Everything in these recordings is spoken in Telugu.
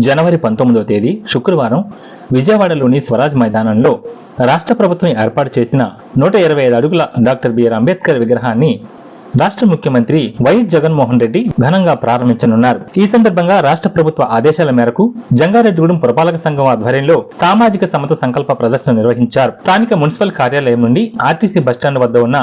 జనవరి పంతొమ్మిదవ తేదీ శుక్రవారం విజయవాడలోని స్వరాజ్ మైదానంలో రాష్ట్ర ప్రభుత్వం ఏర్పాటు చేసిన నూట ఇరవై ఐదు అడుగుల డాక్టర్ బిఆర్ అంబేద్కర్ విగ్రహాన్ని రాష్ట్ర ముఖ్యమంత్రి వైఎస్ జగన్మోహన్ రెడ్డి ఘనంగా ప్రారంభించనున్నారు. ఈ సందర్భంగా రాష్ట్ర ప్రభుత్వ ఆదేశాల మేరకు జంగారెడ్డిగూడెం పురపాలక సంఘం ఆధ్వర్యంలో సామాజిక సమత సంకల్ప ప్రదర్శన నిర్వహించారు. స్థానిక మున్సిపల్ కార్యాలయం నుండి ఆర్టీసీ బస్టాండ్ వద్ద ఉన్న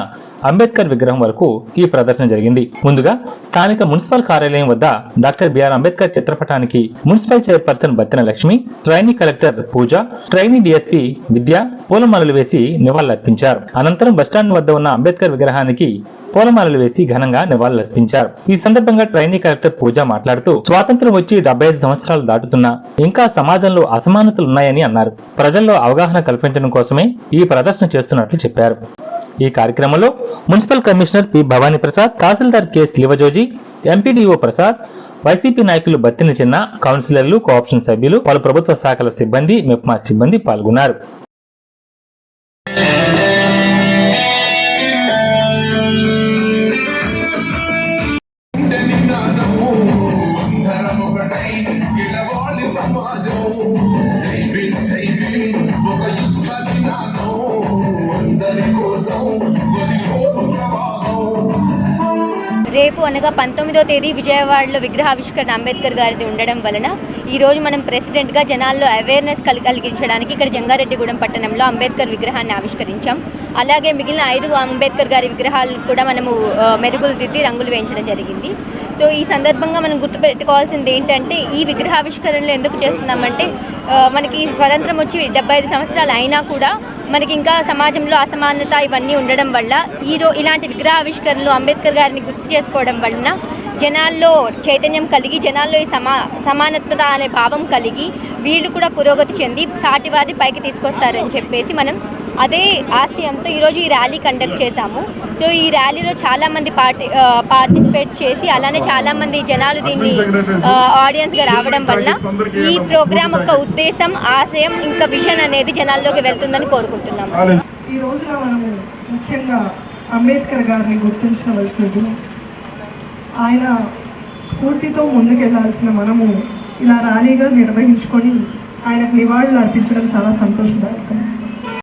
అంబేద్కర్ విగ్రహం వరకు ఈ ప్రదర్శన జరిగింది. ముందుగా స్థానిక మున్సిపల్ కార్యాలయం వద్ద డాక్టర్ బిఆర్ అంబేద్కర్ చిత్రపటానికి municipal chairperson Battina Lakshmi trainee collector Pooja trainee DSP Vidya పూలమాలలు వేసి నివాళులర్పించారు. అనంతరం బస్టాండ్ వద్ద ఉన్న అంబేద్కర్ విగ్రహానికి పూలమాలలు వేసి ఘనంగా నివాళులర్పించారు. ఈ సందర్భంగా ట్రైనీ కలెక్టర్ పూజ మాట్లాడుతూ స్వాతంత్రం వచ్చి డెబ్బై ఐదు సంవత్సరాలు దాటుతున్నా ఇంకా సమాజంలో అసమానతలు ఉన్నాయని అన్నారు. ప్రజల్లో అవగాహన కల్పించడం కోసమే ఈ ప్రదర్శన చేస్తున్నట్లు చెప్పారు. ఈ కార్యక్రమంలో municipal commissioner P Bhavani Prasad తహసీల్దార్ K Sivajoji MPDO Prasad YCP నాయకులు బత్తిన చిన్న కౌన్సిలర్లు కోఆప్షన్ సభ్యులు పలు ప్రభుత్వ శాఖల సిబ్బంది మెప్మా సిబ్బంది పాల్గొన్నారు. రేపు అనగా పంతొమ్మిదో తేదీ విజయవాడలో విగ్రహావిష్కరణ అంబేద్కర్ గారిది ఉండడం వలన ఈ రోజు మనం ప్రెసిడెంట్గా జనాల్లో అవేర్నెస్ కలి కలిగించడానికి ఇక్కడ జంగారెడ్డిగూడెం పట్టణంలో అంబేద్కర్ విగ్రహాన్ని ఆవిష్కరించాం. అలాగే మిగిలిన ఐదు అంబేద్కర్ గారి విగ్రహాలు కూడా మనము మెరుగులు దిద్ది రంగులు వేయించడం జరిగింది. సో ఈ సందర్భంగా మనం గుర్తుపెట్టుకోవాల్సింది ఏంటంటే ఈ విగ్రహావిష్కరణలు ఎందుకు చేస్తున్నామంటే మనకి స్వతంత్రం వచ్చి డెబ్బై ఐదు సంవత్సరాలు అయినా కూడా మనకి ఇంకా సమాజంలో అసమానత ఇవన్నీ ఉండడం వల్ల ఈరో ఇలాంటి ఇలాంటి విగ్రహావిష్కరణలు అంబేద్కర్ గారిని గుర్తు చేసుకోవడం వలన జనాల్లో చైతన్యం కలిగి జనాల్లో ఈ సమా సమానత్వత అనే భావం కలిగి వీళ్ళు కూడా పురోగతి చెంది సాటి వారిని పైకి తీసుకొస్తారని చెప్పేసి మనం అదే ఆశయంతో ఈరోజు ఈ ర్యాలీ కండక్ట్ చేశాము. సో ఈ ర్యాలీలో చాలామంది పార్టి పార్టిసిపేట్ చేసి అలానే చాలామంది జనాలు దీన్ని ఆడియన్స్గా రావడం వల్ల ఈ ప్రోగ్రామ్ యొక్క ఉద్దేశం ఆశయం ఇంకా విజన్ అనేది జనాల్లోకి వెళ్తుందని కోరుకుంటున్నాము. ఈ రోజున మనము ముఖ్యంగా అంబేద్కర్ గారిని గుర్తించవలసింది ఆయన స్ఫూర్తితో ముందుకెళ్ళాల్సిన మనము ఇలా ర్యాలీగా నిర్వహించుకొని ఆయనకు నివాళులు అర్పించడం చాలా సంతోషదాయకం.